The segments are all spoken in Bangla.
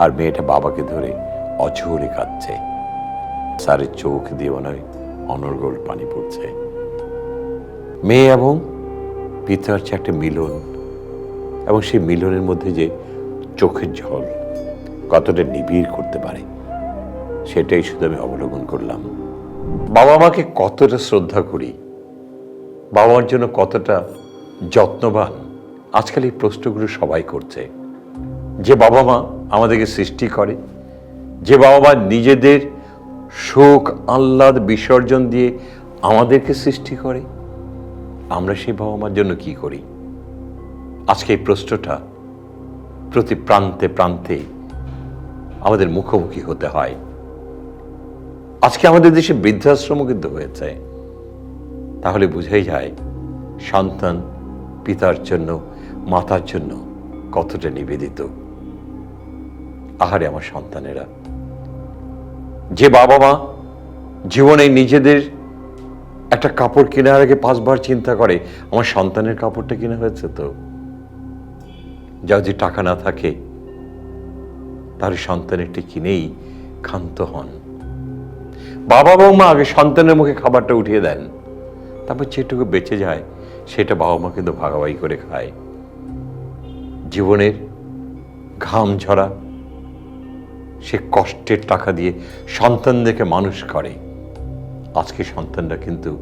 আর মেয়েটা বাবাকে ধরে অঝরে কাঁদছে। স্যারের চোখ দিয়ে মনে অনর্গল পানি পড়ছে। মেয়ে এবং পিতার যে একটা মিলন এবং সেই মিলনের মধ্যে যে চোখের জল কতটা নিবিড় করতে পারে, সেটাই শুধু আমি অবলোকন করলাম। বাবা মাকে কতটা শ্রদ্ধা করি, বাবা মার জন্য কতটা যত্নবান, আজকাল এই প্রশ্নগুলো সবাই করছে। যে বাবা মা আমাদেরকে সৃষ্টি করে। যে বাবা মা নিজেদের শোক, আহ্লাদ, বিসর্জন দিয়ে আমাদেরকে সৃষ্টি করে, আমরা সেই বাবা মার জন্য কি করি? আজকে এই প্রশ্নটা প্রতি প্রান্তে প্রান্তে আমাদের মুখোমুখি হতে হয়। আজকে আমাদের দেশে বৃদ্ধাশ্রমও কিন্তু হয়েছে। তাহলে বুঝাই যায়, সন্তান পিতার জন্য, মাতার জন্য কতটা নিবেদিত। আহারে আমার সন্তানেরা। যে বাবা মা জীবনে নিজেদের একটা কাপড় কেনার আগে পাঁচবার চিন্তা করে, আমার সন্তানের কাপড়টা কিনা হয়েছে তো? যা যদি টাকা না থাকে, তার সন্তানেরটি কিনেই ক্ষান্ত হন। বাবা বাবা মা আগে সন্তানের মুখে খাবারটা উঠিয়ে দেন। তারপর যেটুকু বেঁচে যায়, সেটা বাবা মা কিন্তু ভাগাভাগি করে খায়। জীবনের ঘাম ঝরা সে কষ্টের টাকা দিয়ে সন্তানদেরকে মানুষ করে। আজকে সন্তানরা কিন্তু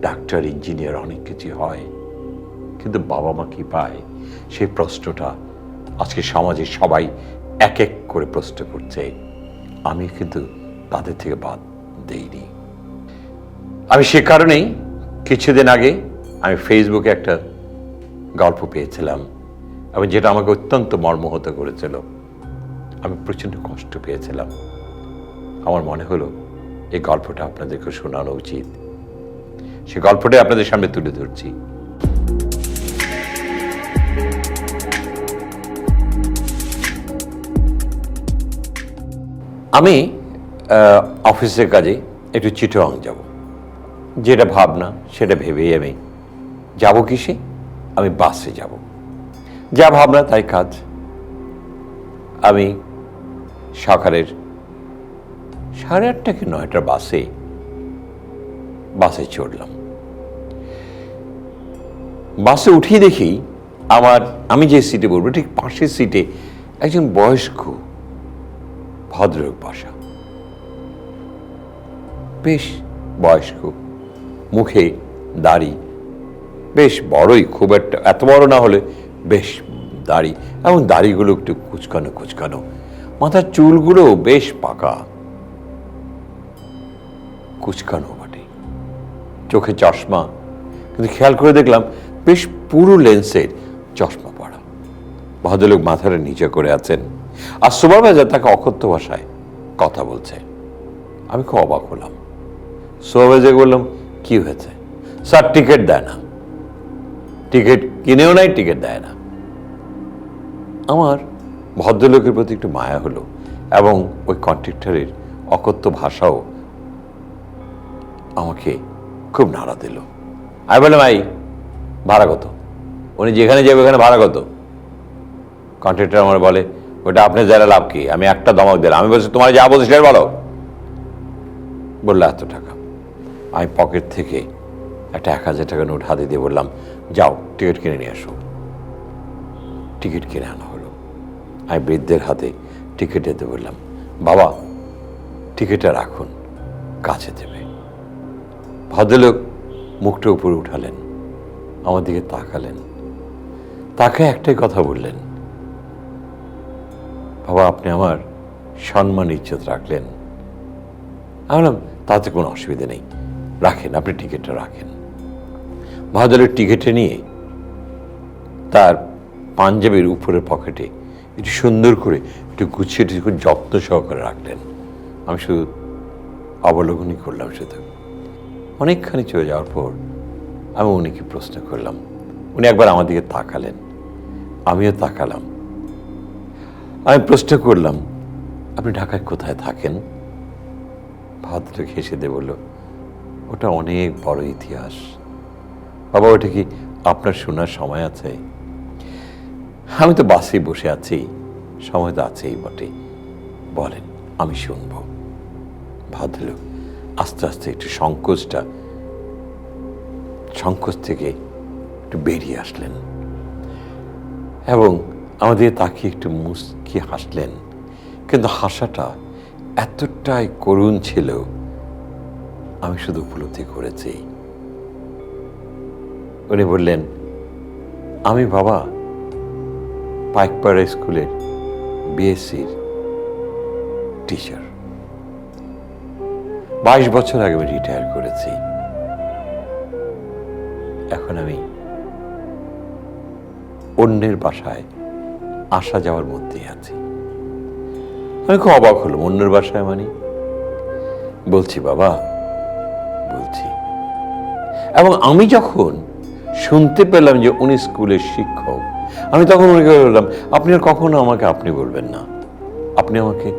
ডাক্তার, ইঞ্জিনিয়ার অনেক কিছু হয়। কিন্তু বাবা মা কি পায়? সেই প্রশ্নটা আজকে সমাজে সবাই এক এক করে প্রশ্ন করছে। আমি কিন্তু তাদের থেকে বাদ দেইনি। আমি সে কারণেই কিছুদিন আগে আমি ফেসবুকে একটা গল্প পেয়েছিলাম। এবং যেটা আমাকে অত্যন্ত মর্মহত করেছিল। আমি প্রচণ্ড কষ্ট পেয়েছিলাম। আমার মনে হলো, এই গল্পটা আপনাদেরকে শোনানো উচিত। সে গল্পটাই আপনাদের সামনে তুলে ধরছি। আমি অফিসের কাজে একটু চিটোয়াং যাব। যেটা ভাবনা, সেটা ভেবেই আমি যাব কিসে আমি বাসে যাব। যা ভাবনা, তাই কাজ। আমি সকালের সাড়ে আটটা কি নয়টার বাসে বাসে চড়লাম। বাসে উঠিয়ে দেখি আমার, আমি যে সিটে বলব ঠিক পাশের সিটে একজন বয়স্ক ভদ্রলোক বাসা। বেশ বয়স্ক, মুখে দাড়ি, বেশ বড়ই, খুব একটা, এত বড় না হলে বেশ দাড়ি, এবং দাড়িগুলো একটু কুচকানো কুচকানো মাথার চুলগুলো বেশ পাকা। কুচকানো বটে। চোখে চশমা। কিন্তু খেয়াল করে দেখলাম, বেশ পুরো লেন্সের চশমা পড়া। ভদ্রলোক মাথাটা নিচে করে আছেন। আর সুপারভাইজার তাকে অকথ্য ভাষায় কথা বলছে। আমি খুব অবাক হলাম। সুপারভাইজার বললাম, কি হয়েছে? স্যার, টিকিট দেয় না। টিকিট কিনেও নাই, টিকিট দেয় না। আমার ভদ্রলোকের প্রতি একটু মায়া হলো এবং ওই কন্ট্রাক্টরের অকথ্য ভাষাও আমাকে খুব নাড়া দিল। আমি বললাম, ভাই, ভাড়া কত? উনি যেখানে যাবে ওখানে ভাড়া কত? কন্ট্রাক্টর আমার বলে, ওটা আপনি যারা লাভ কি? আমি একটা দমক দিলাম। আমি বলছি, তোমার যা বলছি সেটা বলো। বলল, এত টাকা। আমি পকেট থেকে একটা এক হাজার টাকা নোট হাতে দিয়ে বললাম, যাও, টিকিট কিনে নিয়ে আসো। টিকিট কিনে আনা আমি বৃদ্ধের হাতে টিকিট দিতে বললাম, বাবা, টিকিটটা রাখুন, কাছে দেবে। ভদ্রলোক মুখটা উপরে উঠালেন, আমার দিকে তাকালেন। তাকে একটাই কথা বললেন, বাবা, আপনি আমার সম্মান, ইজ্জত রাখলেন। আমি বললাম, তাতে কোনো অসুবিধা নেই, রাখেন, আপনি টিকিটটা রাখেন। ভদ্রলোক টিকিটে নিয়ে তার পাঞ্জাবির উপরের পকেটে একটু সুন্দর করে, একটু গুছিয়ে, একটু যত্ন সহকারে রাখলেন। আমি শুধু অবলোকনই করলাম শুধু। অনেকখানি চলে যাওয়ার পর আমি উনিকে প্রশ্ন করলাম। উনি একবার আমার দিকে তাকালেন। আমিও তাকালাম। আমি প্রশ্ন করলাম, আপনি ঢাকায় কোথায় থাকেন? ভদ্রলোক হেসে দিয়ে বলল, ওটা অনেক বড় ইতিহাস। বাবা, ওটা কি আপনার শোনার সময় আছে? আমি তো বাসে বসে আছি, সময় তো আছেই বটে। বলেন, আমি শুনব। ভদ্রলোক, আস্তে আস্তে একটু সংকোচটা, সংকোচ থেকে একটু বেরিয়ে আসলেন। এবং আমাদের তাকিয়ে একটু মুচকি হাসলেন। কিন্তু হাসাটা এতটাই করুণ ছিল, আমি শুধু উপলব্ধি করেছি। উনি বললেন, আমি বাবা পাইকপাড়া স্কুলের বিএসসির টিচার বাইশ বছর আগে আমি রিটায়ার করেছি। এখন আমি অন্যের বাসায় আসা যাওয়ার মধ্যেই আছি। আমি খুব অবাক হলাম, অন্যের বাসায় মানে? বলছি, বাবা, বলছি। এবং আমি যখন শুনতে পেলাম যে উনি স্কুলের শিক্ষক আমি তখন উনিকে বললাম, আপনি আর কখনো আমাকে আপনি বলবেন না। আপনি আমাকে,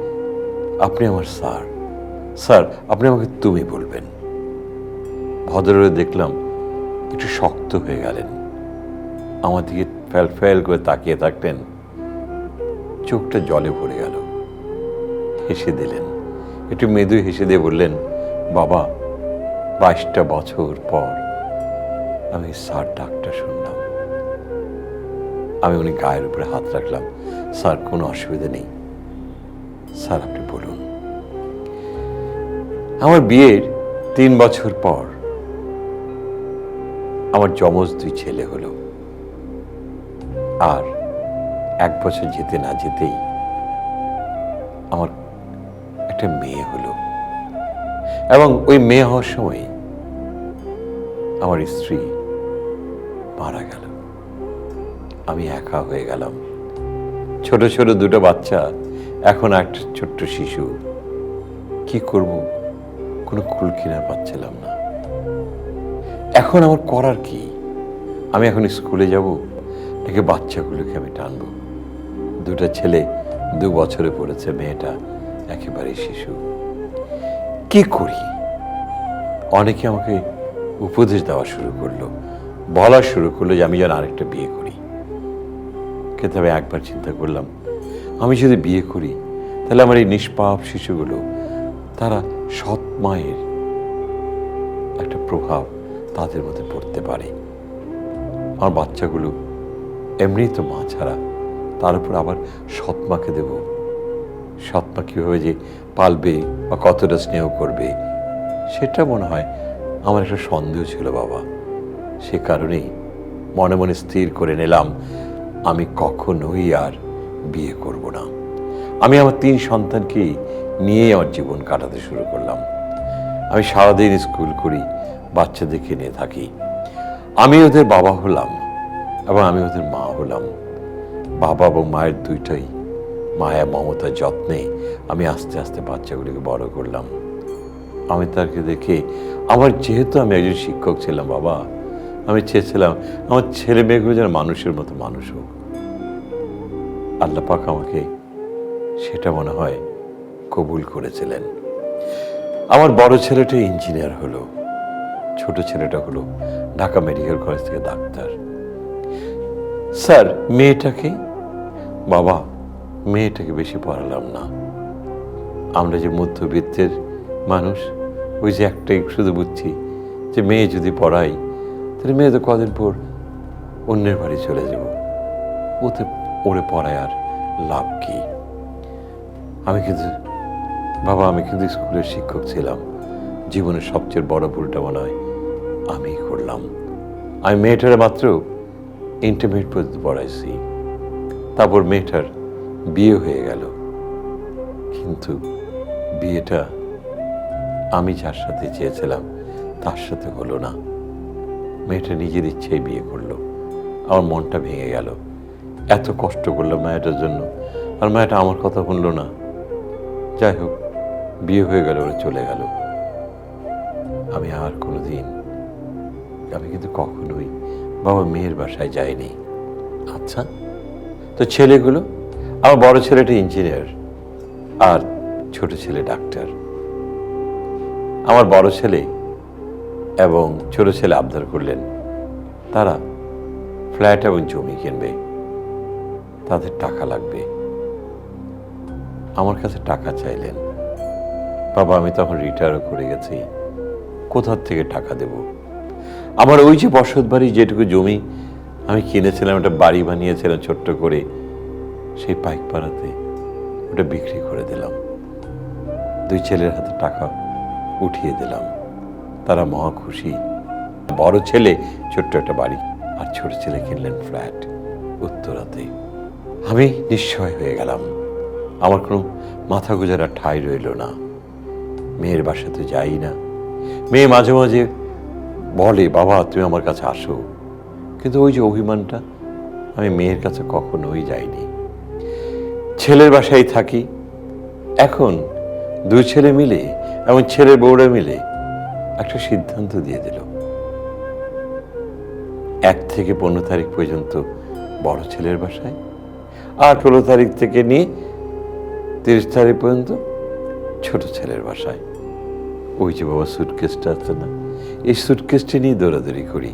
আপনি আমার স্যার। স্যার, আপনি আমাকে তুমি বলবেন। ভদ্রে দেখলাম, একটু শক্ত হয়ে গেলেন। আমার দিকে ফ্যাল ফ্যাল করে তাকিয়ে থাকতেন চোখটা জলে ভরে গেল। হেসে দিলেন। একটু মৃদু হেসে দিয়ে বললেন, বাবা, বাইশটা বছর পর আমি স্যার ডাকটা শুনলাম। আমি উনি গায়ের উপরে হাত রাখলাম। স্যার, কোনো অসুবিধা নেই। স্যার, আপনি বলুন। আমার বিয়ের তিন বছর পর আমার যমজ দুই ছেলে হলো। আর এক বছর যেতে না যেতেই আমার একটা মেয়ে হলো। এবং ওই মেয়ে হওয়ার সময় আমার স্ত্রী মারা গেল। আমি একা হয়ে গেলাম। ছোট ছোট দুটো বাচ্চা, এখন একটা ছোট্ট শিশু। কি করব? কোনো কুল কিনার পাচ্ছিলাম না। এখন আমার করার কি? আমি এখন স্কুলে যাব নাকি বাচ্চাগুলোকে আমি টানবো। দুটো ছেলে দু বছরে পড়েছে, মেয়েটা একেবারে শিশু। কি করি? অনেকে আমাকে উপদেশ দেওয়া শুরু করল, বলা শুরু করল যে আমি যেন আরেকটা বিয়ে করি। কিন্তু আমি একবার চিন্তা করলাম। আমি যদি বিয়ে করি, তাহলে আমার এই নিষ্পাপ শিশুগুলো, তারা সৎ মায়ের একটা প্রভাব তাদের মধ্যে পড়তে পারে। আমার বাচ্চাগুলো এমনি তো মা ছাড়া, তার উপর আবার সৎ মাকে দেব। সৎ মা কীভাবে যে পালবে বা কতটা স্নেহ করবে, সেটা মনে হয় আমার একটা সন্দেহ ছিল বাবা। সে কারণেই মনে মনে স্থির করে নিলাম আমি কখনোই আর বিয়ে করব না। আমি আমার তিন সন্তানকে নিয়ে আমার জীবন কাটাতে শুরু করলাম। আমি সারাদিন স্কুল করি বাচ্চাদেরকে নিয়ে থাকি। আমি ওদের বাবা হলাম এবং আমি ওদের মা হলাম। বাবা এবং মায়ের দুইটাই মায়া, মমতার যত্নে আমি আস্তে আস্তে বাচ্চাগুলিকে বড় করলাম। আমি তাকে দেখে আমার যেহেতু আমি একজন শিক্ষক ছিলাম বাবা, আমি চেয়েছিলাম আমার ছেলে মেয়েগুলো যেন মানুষের মতো মানুষ হোক। আল্লাহ পাক আমাকে সেটা মনে হয় কবুল করেছিলেন। আমার বড় ছেলেটা ইঞ্জিনিয়ার হলো, ছোট ছেলেটা হলো ঢাকা মেডিকেল কলেজ থেকে ডাক্তার। স্যার, মেয়েটাকে? বাবা, মেয়েটাকে বেশি পড়ালাম না। আমরা যে মধ্যবিত্তের মানুষ, ওই যে একটাই শুধু বুঝছি যে মেয়ে যদি পড়াই তাহলে মেয়ে তো কদিন পর অন্যের বাড়ি চলে যাব। ওতে ওরে পড়ায় আর লাভ কি? আমি কিন্তু, বাবা, আমি কিন্তু স্কুলের শিক্ষক ছিলাম। জীবনের সবচেয়ে বড় ভুলটা মনে হয় আমি করলাম। আমি মেয়েটার মাত্র ইন্টারমিডিয়েট পর্যন্ত পড়াইছি। তারপর মেয়েটার বিয়ে হয়ে গেল। কিন্তু বিয়েটা আমি যার সাথে চেয়েছিলাম, তার সাথে হলো না। মেয়েটা নিজের ইচ্ছেই বিয়ে করল। আমার মনটা ভেঙে গেল। এত কষ্ট করল মায়াটার জন্য। আর মায়াটা আমার কথা শুনলো না। যাই হোক, বিয়ে হয়ে গেল, ওরা চলে গেল। আমি আর কোনো দিন আমি কিন্তু কখনোই বাবা মেয়ের বাসায় যাইনি। আচ্ছা তো ছেলেগুলো? আমার বড় ছেলেটা ইঞ্জিনিয়ার, আর ছোট ছেলে ডাক্তার। আমার বড় ছেলে এবং ছোট ছেলে আবদার করলেন। তারা ফ্ল্যাট এবং জমি কিনবে। তাদের টাকা লাগবে। আমার কাছে টাকা চাইলেন। বাবা, আমি তখন রিটায়ারও করে গেছি। কোথার থেকে টাকা দেব? আমার ওই যে বসত বাড়ি যেটুকু জমি, আমি কিনেছিলাম, একটা বাড়ি বানিয়েছিলাম ছোট্ট করে, সেই পাইক পাড়াতে ওটা বিক্রি করে দিলাম। দুই ছেলের হাতে টাকা উঠিয়ে দিলাম। তারা মহা খুশি। বড় ছেলে, ছোট্ট একটা বাড়ি আর ছোট ছেলে কিনলেন ফ্ল্যাট উত্তরাতে। আমি নিশ্চয় হয়ে গেলাম। আমার কোনো মাথা গোজারা ঠাঁই রইল না। মেয়ের বাসাতে যাই না। মেয়ে মাঝে মাঝে বলে, বাবা, তুমি আমার কাছে আসো। কিন্তু ওই যে অভিমানটা আমি মেয়ের কাছে কখনোই যাইনি। ছেলের বাসায় থাকি। এখন দুই ছেলে মিলে এবং ছেলে বউরা মিলে একটা সিদ্ধান্ত দিয়ে দিল। এক থেকে পনেরো তারিখ পর্যন্ত বড় ছেলের বাসায় ষোলো তারিখ থেকে নিয়ে তিরিশ তারিখ পর্যন্ত ছোট ছেলের বাসায়। ওই যে বাবা সুটকেসটা আছে না, এই সুটকেসটি নিয়ে দৌড়াদৌড়ি করি।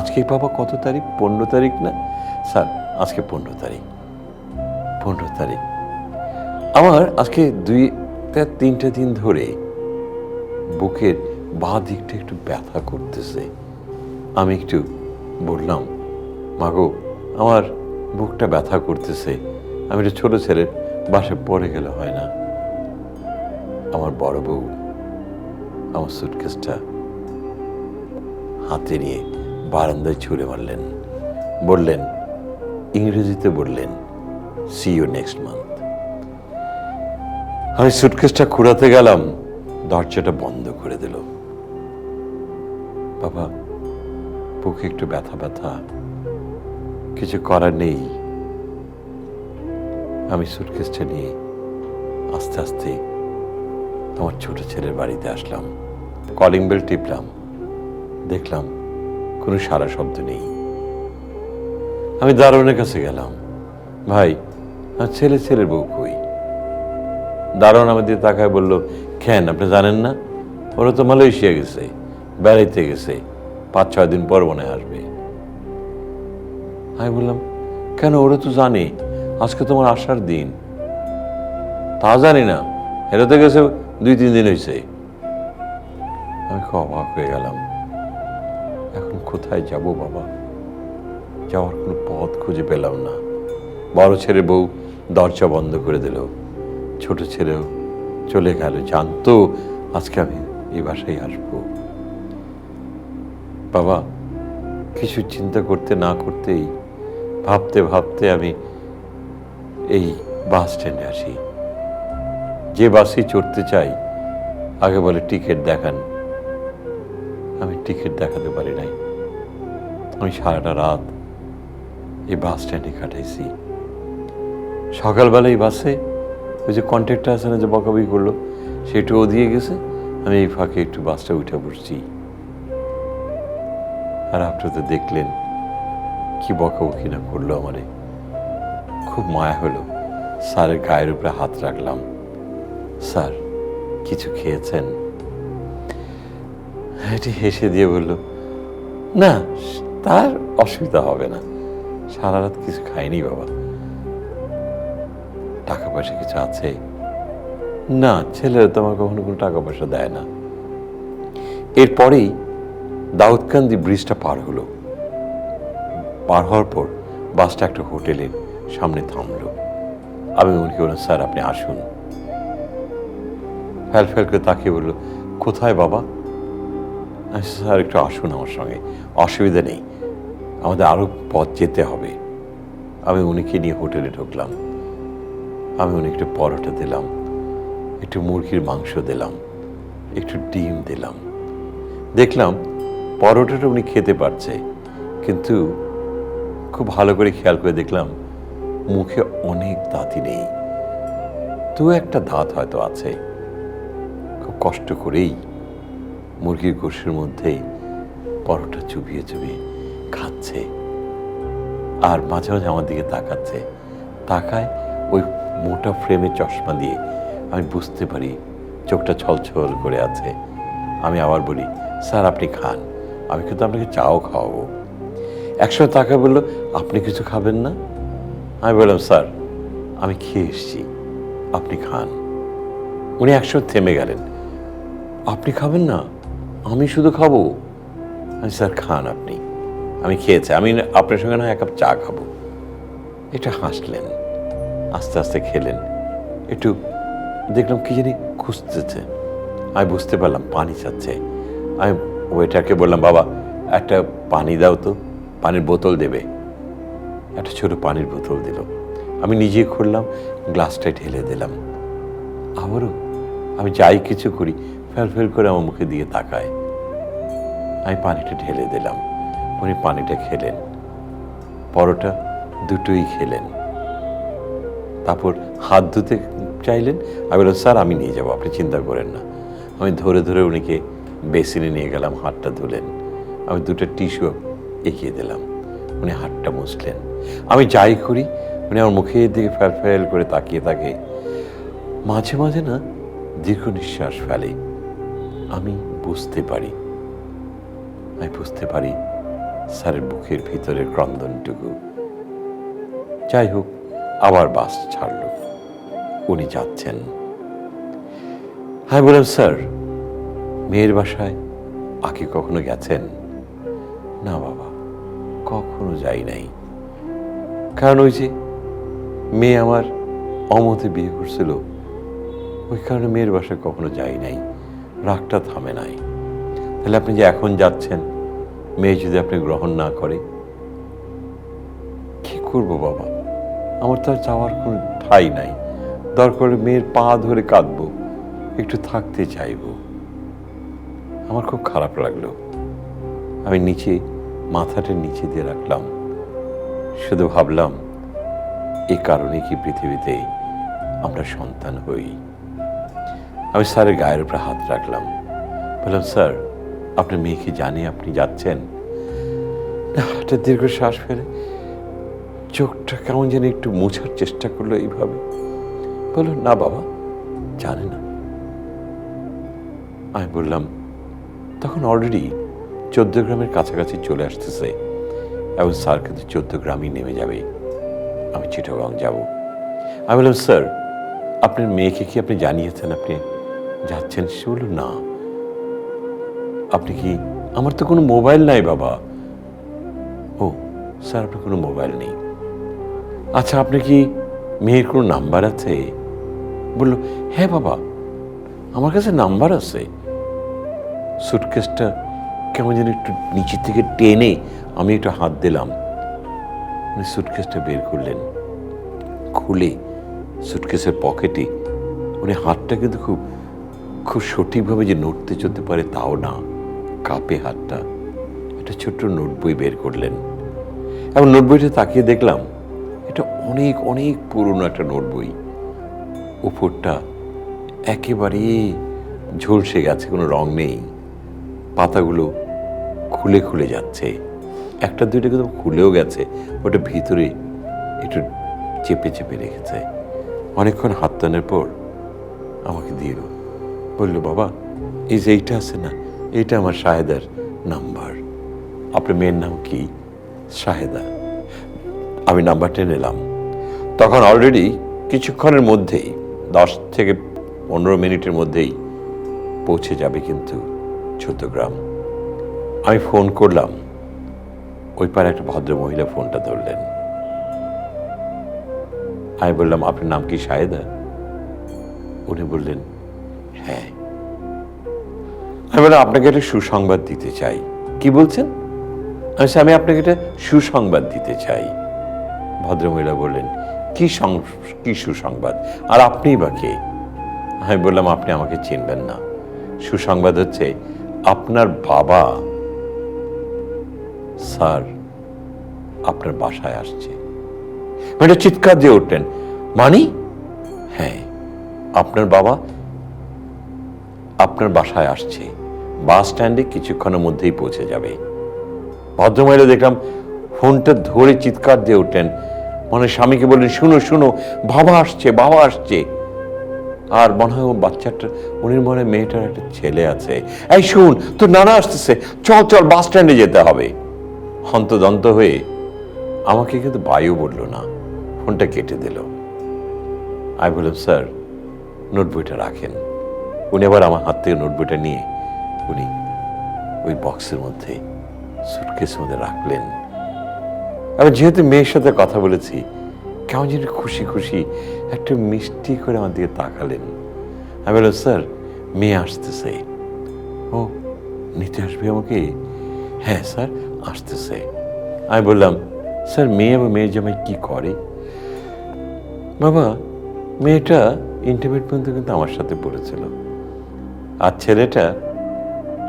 আজকে বাবা কত তারিখ? পনেরো তারিখ না? স্যার, আজকে পনেরো তারিখ। পনেরো তারিখ। আমার আজকে দুই তিনটে দিন ধরে বুকের বাঁ দিকটা একটু ব্যথা করতেছে। আমি একটু বললাম মাগো আমার বুকটা ব্যথা করতেছে। আমি একটা ছোট ছেলের বাসায় পড়ে গেলে হয় না। আমার বড় বউ আমার সুটকেসটা হাতে নিয়ে বারান্দায় ছুঁড়ে মারলেন। বললেন, ইংরেজিতে বললেন সি ইউ নেক্সট মান্থ আমি সুটকেসটা খুঁড়াতে গেলাম, দরজাটা বন্ধ করে দিল। বাবা, বুকে একটু ব্যথা ব্যথা কিছু করার নেই। আমি সুটকেসটা নিয়ে আস্তে আস্তে আমার ছোট ছেলের বাড়িতে আসলাম। কলিং বেল টিপলাম। দেখলাম কোনো সারা শব্দ নেই। আমি দারোয়ানের কাছে গেলাম। ভাই, আমার ছেলে, ছেলের বউ কই? দারোয়ান আমাদের তাকায় বলল, কেন, আপনি জানেন না? ওরা তো মালয়েশিয়া গেছে, বেড়াইতে গেছে। পাঁচ ছয় দিন পর মনে আসবে। আমি বললাম, কেন? ওরা তো জানে। আজকে তোমার আসার দিন। তা জানি না। এরা তো গেছে দুই, তিন দিন হয়েছে আমি খুব অবাক হয়ে গেলাম। এখন কোথায় যাব বাবা? যাওয়ার কোনো পথ খুঁজে পেলাম না। বড় ছেলে বউ দরজা বন্ধ করে দিল। ছোট ছেলেও চলে গেল। জানতো আজকে আমি এই বাসায় আসব। বাবা, কিছু চিন্তা করতে না করতেই ভাবতে ভাবতে আমি এই বাস স্ট্যান্ডে আসি। যে বাসে চড়তে চাই, আগে বলে টিকিট দেখান। আমি টিকিট দেখাতে পারি নাই। আমি সারাটা রাত এই বাস স্ট্যান্ডে কাটাইছি। সকালবেলা এই বাসে ওই যে কন্ট্রাক্টর আছে না যে বকাবি করল, সেটাও দিয়ে গেছে। আমি এই ফাঁকে একটু বাসটা উঠে বসছি। আর আপনি তো দেখলেন কি বকাবকি না করল আমারে। খুব মায়া হলো। স্যারের গায়ের উপরে হাত রাখলাম। স্যার, কিছু খেয়েছেন? এটি হেসে দিয়ে বলল, না, তার অসুবিধা হবে না। সারা রাত কিছু খাইনি বাবা। টাকা পয়সা কিছু আছে? না, ছেলেরা তো আমার কখনো কোনো টাকা পয়সা দেয় না। এরপরেই দাউদকান্দি ব্রিজটা পার হলো। পার হওয়ার পর বাসটা একটা হোটেলের সামনে থামলো। আমি উনিকে বললাম স্যার, আপনি আসুন। ফ্যাল ফ্যাল করে তাকিয়ে বলল, কোথায় বাবা? স্যার, একটু আসুন আমার সঙ্গে। অসুবিধা নেই। আমাদের আরও পথ যেতে হবে। আমি উনিকে নিয়ে হোটেলে ঢুকলাম। আমি উনি একটু পরোটা দিলাম, একটু মুরগির মাংস দিলাম, একটু ডিম দিলাম। দেখলাম পরোটাটা উনি খেতে পারছে, কিন্তু খুব ভালো করে খেয়াল করে দেখলাম মুখে অনেক দাঁতই নেই। দু একটা দাঁত হয়তো আছে। খুব কষ্ট করেই মুরগির গোশের মধ্যে পরোটা চুবিয়ে চুবিয়ে খাচ্ছে আর মাঝে মাঝে আমার দিকে তাকাচ্ছে। তাকায় ওই মোটা ফ্রেমে চশমা দিয়ে আমি বুঝতে পারি চোখটা ছলছল করে আছে। আমি আবার বলি, স্যার, আপনি খান। আমি কিন্তু আপনাকে চাও খাওয়াবো। একসময় তাকে বলল, আপনি কিছু খাবেন না? আমি বললাম, স্যার, আমি খেয়ে এসেছি। আপনি খান। উনি একসময় থেমে গেলেন। আপনি খাবেন না? আমি শুধু খাব? আমি, স্যার, খান আপনি। আমি খেয়েছি। আমি আপনার সঙ্গে না এক কাপ চা খাব। এটা হাসলেন। আস্তে আস্তে খেলেন। একটু দেখলাম কি জানি খুঁজতেছে। আমি বুঝতে পারলাম, পানি চাচ্ছে। আমি ওয়েটারকে বললাম, বাবা, একটা পানি দাও তো। পানির বোতল দেবে। একটা ছোট পানির বোতল দিল। আমি নিজে খুললাম গ্লাসটা ঢেলে দিলাম। আবারও আমি যাই কিছু করি, ফেল ফেল করে আমার মুখে দিয়ে তাকায়। আমি পানিটা ঢেলে দিলাম। উনি পানিটা খেলেন। পরোটা দুটোই খেলেন। তারপর হাত ধুতে চাইলেন। আমি বললাম, স্যার, আমি নিয়ে যাব, আপনি চিন্তা করেন না। আমি ধরে ধরে উনিকে বেসিনে নিয়ে গেলাম, হাতটা ধুলেন। আমি দুটো টিস্যু এগিয়ে দিলাম। উনি হাতটা মুছলেন। আমি যাই করি, উনি আমার মুখের দিকে ফেল করে তাকিয়ে থাকে। মাঝে মাঝে না, দীর্ঘ নিঃশ্বাস ফেলে। আমি বুঝতে পারি। আমি বুঝতে পারি স্যারের বুকের ভিতরের ক্রন্দনটুকু। যাই হোক, আবার বাস ছাড়ল। উনি যাচ্ছেন। হ্যাঁ বললাম, স্যার, মেয়ের বাসায় আগে কখনো গেছেন? না বাবা কখনো যাই নাই। কারণ ওই যে মেয়ে আমার অমতে বিয়ে করছিল, ওই কারণে মেয়ের বাসায় কখনো যাই নাই, রাগটা থামে নাই। তাহলে আপনি যে এখন যাচ্ছেন, মেয়ে যদি আপনি গ্রহণ না করে, কি করব বাবা? আমার তো আর যাওয়ার কোনো ঠাই নাই। দরকার মেয়ের পা ধরে কাঁদবো, একটু থাকতে চাইব। আমার খুব খারাপ লাগল। আমি নিচে মাথাটা নিচে দিয়ে রাখলাম। শুধু ভাবলাম এই কারণে কি পৃথিবীতে আমরা সন্তান হই? আমি স্যারের গায়ের উপরে হাত রাখলাম। বললাম, স্যার আপনার মেয়েকে জানে আপনি যাচ্ছেন? একটা দীর্ঘ শ্বাস ফেলে চোখটা কেমন যেন একটু মোছার চেষ্টা করল এইভাবে। বলল, না বাবা, জানে না। আমি বললাম, তখন অলরেডি চোদ্দ গ্রামের কাছাকাছি চলে আসতেছে। এবং স্যার কিন্তু চোদ্দ গ্রামই নেমে যাবে। আমি চিটাগং যাব। আমি বললাম, স্যার, আপনার মেয়েকে কি আপনি জানিয়েছেন আপনি যাচ্ছেন? সে বলল, না। আপনি কি, আমার তো কোনো মোবাইল নাই বাবা। ও, স্যার, আপনার কোনো মোবাইল নেই। আচ্ছা আপনি কি মেয়ের কোনো নাম্বার আছে? বলল হ্যাঁ বাবা, আমার কাছে নাম্বার আছে। সুটকেসটা কেমন যেন একটু নিচের থেকে টেনে আমি একটু হাত দিলাম। উনি সুটকেসটা বের করলেন। খুলে সুটকেসের পকেটে উনি হাতটা কিন্তু খুব খুব সঠিকভাবে যে নড়তে চলতে পারে তাও না। কাপে হাতটা। একটা ছোট্ট নোট বই বের করলেন। এবং নোট বইটা তাকিয়ে দেখলাম, এটা অনেক অনেক পুরনো একটা নোট বই। উপরটা একেবারে ঝলসে গেছে, কোনো রং নেই। পাতাগুলো খুলে খুলে যাচ্ছে। একটা দুইটা কিন্তু খুলেও গেছে, ওটা ভিতরে একটু চেপে চেপে রেখেছে। অনেকক্ষণ হাত টানের পর আমাকে দিল। বলল, বাবা, এই যে এইটা আছে না এটা আমার শাহেদার নাম্বার। আপনার মেয়ের নাম কি? শাহেদা। আমি নাম্বারটা নিলাম। তখন অলরেডি কিছুক্ষণের মধ্যেই, দশ থেকে পনেরো মিনিটের মধ্যেই পৌঁছে যাবে কিন্তু চোদ্দগ্রাম আমি ফোন করলাম। ওই পারে একটা ভদ্র মহিলা ফোনটা ধরলেন। আমি বললাম, আপনার নাম কি শাহেদা? উনি বললেন হ্যাঁ। আমি বললাম, আপনাকে একটা সুসংবাদ দিতে চাই। কি বলছেন? আচ্ছা আমি আপনাকে একটা সুসংবাদ দিতে চাই। ভদ্রমহিলা বললেন, কি কি সুসংবাদ? আর আপনিই বা কে? আমি বললাম, আপনি আমাকে চিনবেন না। সুসংবাদ হচ্ছে আপনার বাবা, স্যার, আপনার বাসায় আসছে। মেয়েটা চিৎকার দিয়ে উঠলেন, মানি? হ্যাঁ আপনার বাবা আপনার বাসায় আসছে। বাস স্ট্যান্ডে কিছুক্ষণের মধ্যেই পৌঁছে যাবে। ভদ্রমহিলা দেখলাম, ফোনটা ধরে চিৎকার দিয়ে উঠলেন। মানে স্বামীকে বললেন, শুনো শুনো, বাবা আসছে বাবা আসছে। আর মনে হয় ও বাচ্চাটা, উনি মনে মেয়েটার একটা ছেলে আছে। এই শুন, তোর নানা আসতেছে। চল চল বাস স্ট্যান্ডে যেতে হবে। হন্তদন্ত হয়ে আমাকে কিন্তু বায়ু বলল না, ফোনটা কেটে দিল। আমি বললাম, স্যার নোট বইটা রাখেন। উনি আবার আমার হাত থেকে নোট বইটা নিয়ে উনি ওই বক্সের মধ্যে সুটকেসের মধ্যে রাখলেন। এবার যেহেতু মেয়ের সাথে কথা বলেছি কেমন যেন খুশি খুশি একটা মিষ্টি করে আমার দিকে তাকালেন। আমি বললাম, স্যার, মেয়ে আসতেছে। ও, নিতে আসবে আমাকে? হ্যাঁ স্যার, আসতেছে। আমি বললাম, স্যার, মেয়ে এবং মেয়ের জামাই কি করে? বাবা, মেয়েটা ইন্টারমিডিয়েট পর্যন্ত কিন্তু আমার সাথে পড়েছিল। আর ছেলেটা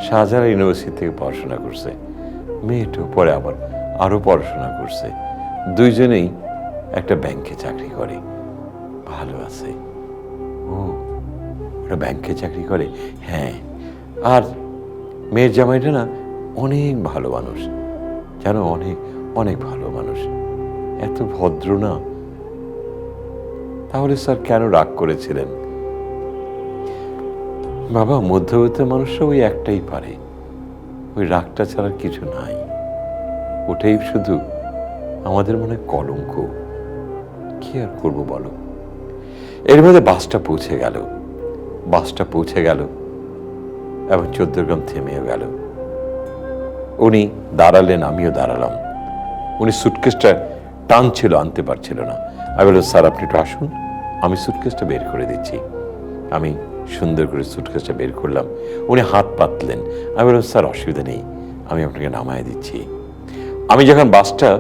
শাহজাহান ইউনিভার্সিটি থেকে পড়াশোনা করছে। মেয়েটাও পরে আবার আরও পড়াশোনা করছে। দুইজনেই একটা ব্যাংকে চাকরি করে। ভালো আছে। ও ওরা ব্যাংকে চাকরি করে? হ্যাঁ। আর মেয়ের জামাইটা না অনেক ভালো মানুষ। জানো অনেক অনেক ভালো মানুষ। এত ভদ্র না। তাহলে স্যার কেন রাগ করেছিলেন? বাবা, মধ্যবিত্ত মানুষরা ওই একটাই পারে। ওই রাগটা ছাড়া কিছু নাই। ওটাই শুধু আমাদের মনে কলঙ্ক। কি আর করব বলো? এর মধ্যে বাসটা পৌঁছে গেল। বাসটা পৌঁছে গেল। এবং চোদ্দগ্রাম থেমেও গেল। উনি দাঁড়ালেন, আমিও দাঁড়ালাম। উনি সুটকেসটা টানছিল, আনতে পারছিল না। আমি বললাম, স্যার, আপনি একটু আসুন। আমি সুটকেসটা বের করে দিচ্ছি। আমি সুন্দর করে সুটকেসটা বের করলাম। উনি হাত পাতলেন। আমি বললাম, স্যার, অসুবিধা নেই। আমি আপনাকে নামায় দিচ্ছি। আমি যখন বাসটা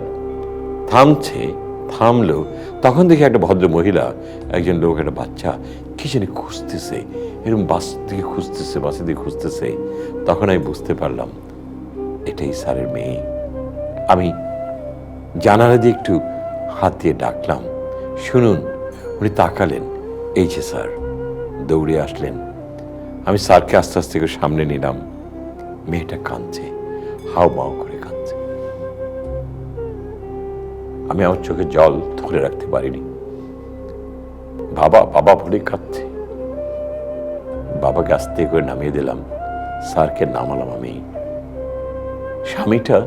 থামছে থামলো, তখন দেখি একটা ভদ্র মহিলা, একজন লোক, একটা বাচ্চা, কি জানি খুঁজতেছে এরকম বাস দিকে খুঁজতেছে, বাসে দিকে খুঁজতেছে। তখন আমি বুঝতে পারলাম, এটাই স্যারের মেয়ে। আমি জানালা দিয়ে একটু হাত দিয়ে ডাকলাম, শুনুন, উনি তাকালেন। এই যে স্যার। দৌড়ে আসলেন। আমি স্যারকে আস্তে আস্তে সামনে নিলাম। মেয়েটা কাঁদছে হাও মাও করে আমি আমার চোখে জল ধরে রাখতে পারিনি। বাবা বাবা বলে কাঁদছে। বাবাকে আস্তে করে নামিয়ে দিলাম। স্যারকে নামালাম আমি। স্বামীটা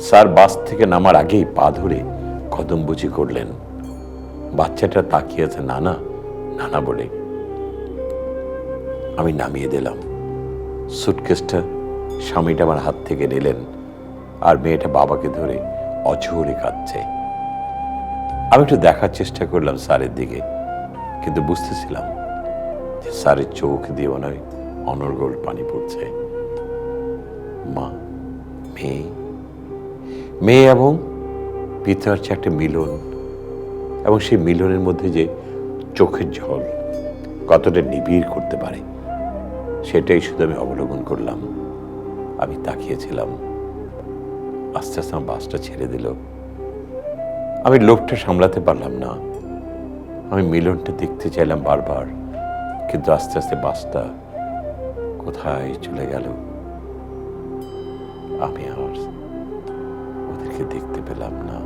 স্যার বাস থেকে নামার আগেই পা ধরে কদম বুঝি করলেন, বাচ্চাটা তাকিয়ে আছে নানা নানা বলে। আমি নামিয়ে দিলাম। সুটকেসটা স্বামীটা আমার হাত থেকে নিলেন আর মেয়েটা বাবাকে ধরে অঝরে কাঁদছে। আমি একটু দেখার চেষ্টা করলাম স্যারের দিকে, কিন্তু বুঝতেছিলাম যে স্যারের চোখ দিয়ে মনে অনর্গল পানি পড়ছে। মা, মেয়ে মেয়ে এবং পিতার যে একটা মিলন এবং সেই মিলনের মধ্যে যে চোখের জল কতটা নিবিড় করতে পারে, সেটাই শুধু আমি অবলোকন করলাম। আমি তাকিয়েছিলাম। আস্তে আস্তে আমার বাসটা ছেড়ে দিল। আমি লোকটা সামলাতে পারলাম না। আমি মিলনটা দেখতে চাইলাম বারবার, কিন্তু আস্তে আস্তে বাসটা কোথায় চলে গেল? আমি আর ওদেরকে দেখতে পেলাম না।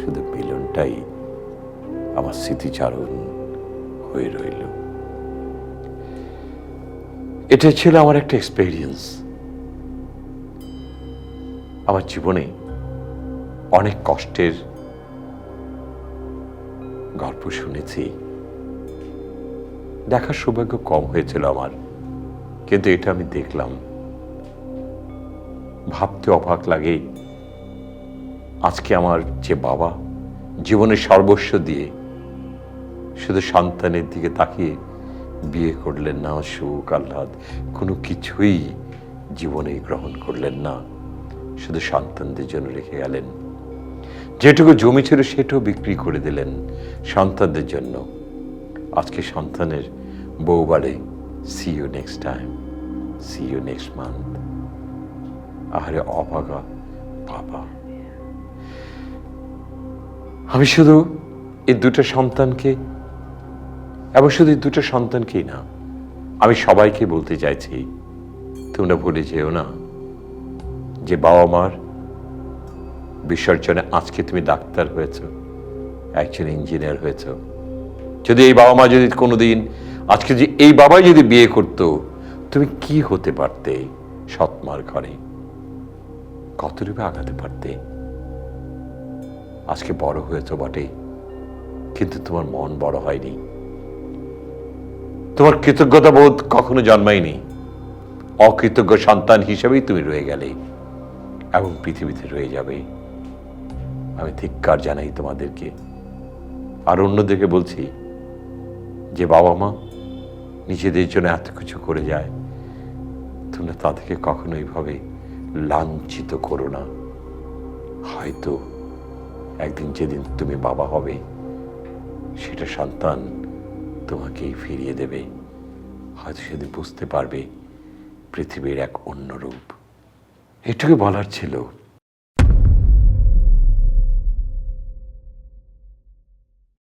শুধু মিলনটাই আমার স্মৃতিচারণ হয়ে রইল। এটা ছিল আমার একটা এক্সপেরিয়েন্স আমার জীবনে অনেক কষ্টের গল্প শুনেছি। দেখার সৌভাগ্য কম হয়েছিল আমার। কিন্তু এটা আমি দেখলাম। ভাবতে অবাক লাগে আজকে আমার যে বাবা জীবনের সর্বস্ব দিয়ে শুধু সন্তানের দিকে তাকিয়ে বিয়ে করলেন না, সুখ, আহ্লাদ, কোনো কিছুই জীবনে গ্রহণ করলেন না। শুধু সন্তানদের জন্য রেখে গেলেন। যেটুকু জমি ছিল সেটাও বিক্রি করে দিলেন সন্তানদের জন্য। আজকে সন্তানের বউ বাড়ে see you next time see you next month আহারে অভাগা বাবা। আমি শুধু এই দুটো সন্তানকে, এবং শুধু এই দুটো সন্তানকেই না, আমি সবাইকে বলতে চাইছি, তোমরা ভুলে যেও না। যে বাবা মার বিসর্জনে আজকে তুমি ডাক্তার হয়েছ, একজন ইঞ্জিনিয়ার হয়েছ। যদি এই বাবা মা যদি কোনোদিন আজকে যে এই বাবাই যদি বিয়ে করতো, তুমি কি হতে পারতে সৎমার ঘরে? কত রূপে আগাতে পারতে? আজকে বড় হয়েছ বটে, কিন্তু তোমার মন বড় হয়নি। তোমার কৃতজ্ঞতা বোধ কখনো জন্মায়নি। অকৃতজ্ঞ সন্তান হিসেবেই তুমি রয়ে গেলে। এবং পৃথিবীতে রয়ে যাবে। আমি ধিক্কার জানাই তোমাদেরকে। আর অন্যদেরকে বলছি, যে বাবা মা নিজেদের জন্য এত কিছু করে যায়, তোমরা তাদেরকে কখনো এইভাবে লাঞ্ছিত করো না। হয়তো একদিন যেদিন তুমি বাবা হবে, সেটা সন্তান তোমাকেই ফিরিয়ে দেবে। হয়তো সেদিন বুঝতে পারবে পৃথিবীর এক অন্য রূপ। এটুকু বলার ছিল।